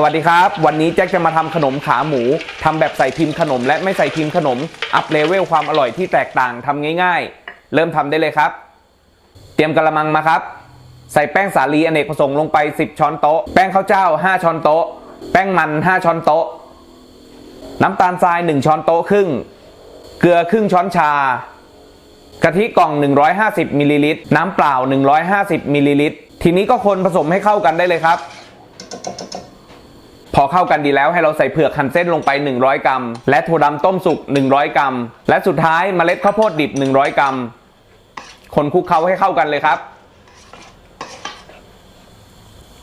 สวัสดีครับ วันนี้แจ็คจะมาทำขนมขาหมูทำแบบใส่พิมพ์ขนม และไม่ใส่พิมพ์ขนม อัพเลเวลความอร่อยที่แตกต่างทำง่ายๆ เริ่มทำได้เลยครับ เตรียมกระมังมาครับ ใส่แป้งสาลีอเนกประสงค์ลงไป 10 ช้อนโต๊ะ แป้งข้าวเจ้า 5 ช้อนโต๊ะ แป้งมัน 5 ช้อนโต๊ะ น้ำตาลทราย 1 ช้อนโต๊ะครึ่ง เกลือครึ่งช้อนชา กะทิกล่อง 150มิลลิลิตร น้ำเปล่า 150มิลลิลิตร ทีนี้ก็คนผสมให้เข้ากันได้เลยครับ อเข้ากันดีแล้วให้เราใส่เผือกหั่นเส้นลงไป 100 กรัม และถั่วดำต้มสุก 100 กรัม และสุดท้ายเมล็ดข้าวโพดดิบ 100 กรัม คนคลุกเคล้าให้เข้ากันเลยครับ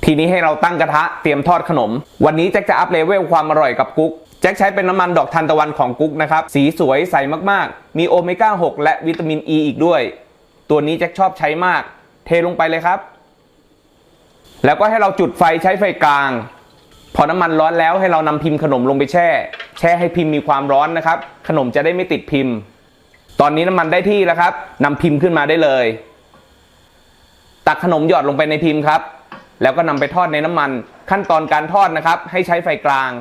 ทีนี้ให้เราตั้งกระทะเตรียมทอดขนม วันนี้แจ็คจะอัพเลเวลความอร่อยกับกุ๊กแจ็คใช้เป็นน้ำมันดอกทานตะวันของกุ๊กนะครับ สีสวยใสมากๆ มีโอเมก้า 6 และวิตามินอ e ีอีกด้วย ตัวนี้แจ็คชอบใช้มาก เทลงไปเลยครับ แล้วก็ให้เราจุดไฟใช้ไฟกลาง พอน้ำมันร้อนแล้วให้เรานำพิมพ์ขนมลงไปแช่ แช่ให้พิมพ์มีความร้อนนะครับ ขนมจะได้ไม่ติดพิมพ์ ตอนนี้น้ำมันได้ที่แล้วครับนำพิมพ์ขึ้นมาได้เลย ตักขนมหยอดลงไปในพิมพ์ครับ แล้วก็นำไปทอดในน้ำมัน ขั้นตอนการทอดนะครับ ให้ใช้ไฟกลาง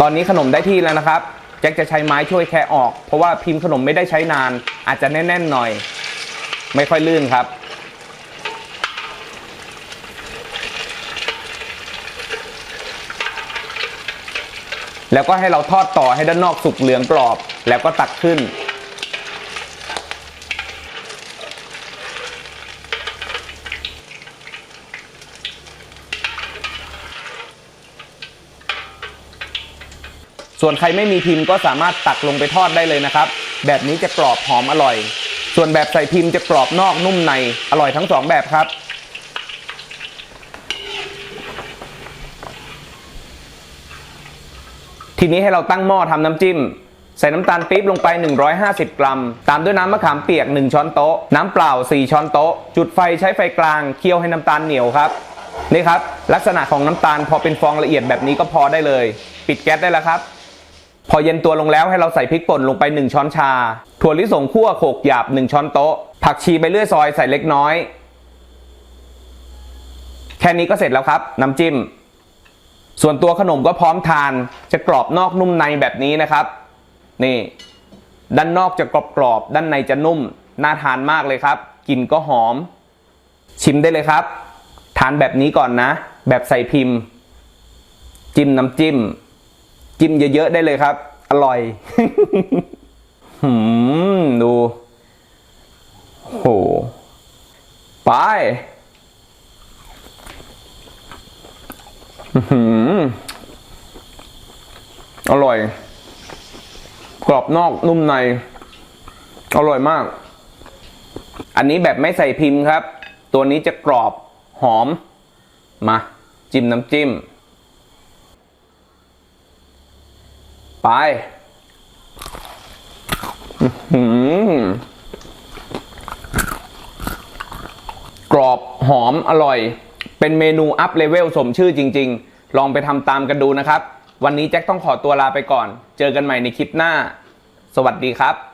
ตอนนี้ขนมได้ที่แล้วนะครับแจ็คจะใช้ไม้ช่วยแคะออก เพราะว่าพิมพ์ขนมไม่ได้ใช้นาน อาจจะแน่นๆหน่อย ไม่ค่อยลื่นครับ แล้วก็ให้เราทอดต่อให้ด้านนอกสุกเหลืองกรอบ แล้วก็ตักขึ้น ส่วนใครไม่มีพิมพ์ก็สามารถตักลงไปทอดได้เลยนะครับ แบบนี้จะกรอบหอมอร่อย ส่วนแบบใส่พิมพ์จะกรอบนอกนุ่มใน อร่อยทั้งสองแบบครับ ทีนี้ให้เราตั้งหม้อทำน้ำจิ้ม ใส่น้ำตาลปี๊บลงไป 150 กรัม ตามด้วยน้ำมะขามเปียก 1 ช้อนโต๊ะ น้ำเปล่า 4 ช้อนโต๊ะ จุดไฟใช้ไฟกลาง เคี่ยวให้น้ำตาลเหนียวครับนี่ครับ ลักษณะของน้ำตาลพอเป็นฟองละเอียดแบบนี้ก็พอได้เลย ปิดแก๊สได้แล้วครับ พอเย็นตัวลงแล้วให้เราใส่พริกป่นลงไป 1 ช้อนชา ถั่วลิสงคั่วโขกหยาบ 1 ช้อนโต๊ะ ผักชีใบเลื่อยซอยใส่เล็กน้อย แค่นี้ก็เสร็จแล้วครับ น้ำจิ้ม ส่วนตัวขนมก็พร้อมทานจะกรอบนอกนุ่มในแบบนี้นะครับ นี่ ด้านนอกจะกรอบกรอบๆด้านในจะนุ่ม น่าทานมากเลยครับกลิ่นก็หอม ชิมได้เลยครับ ทานแบบนี้ก่อนนะ แบบใส่พิมพ์ จิ้มน้ำจิ้ม จิ้มเยอะๆได้เลยครับ อร่อยหืมดูโหไป อร่อย กรอบนอกนุ่มใน อร่อยมาก อันนี้แบบไม่ใส่พิมพ์ครับ ตัวนี้จะกรอบหอม มา จิ้มน้ำจิ้ม ไปอื้อหือกรอบหอมอร่อย เป็นเมนูอัพเลเวลสมชื่อจริง ๆ ลองไปทำตามกันดูนะครับ วันนี้แจ็คต้องขอตัวลาไปก่อน เจอกันใหม่ในคลิปหน้า สวัสดีครับ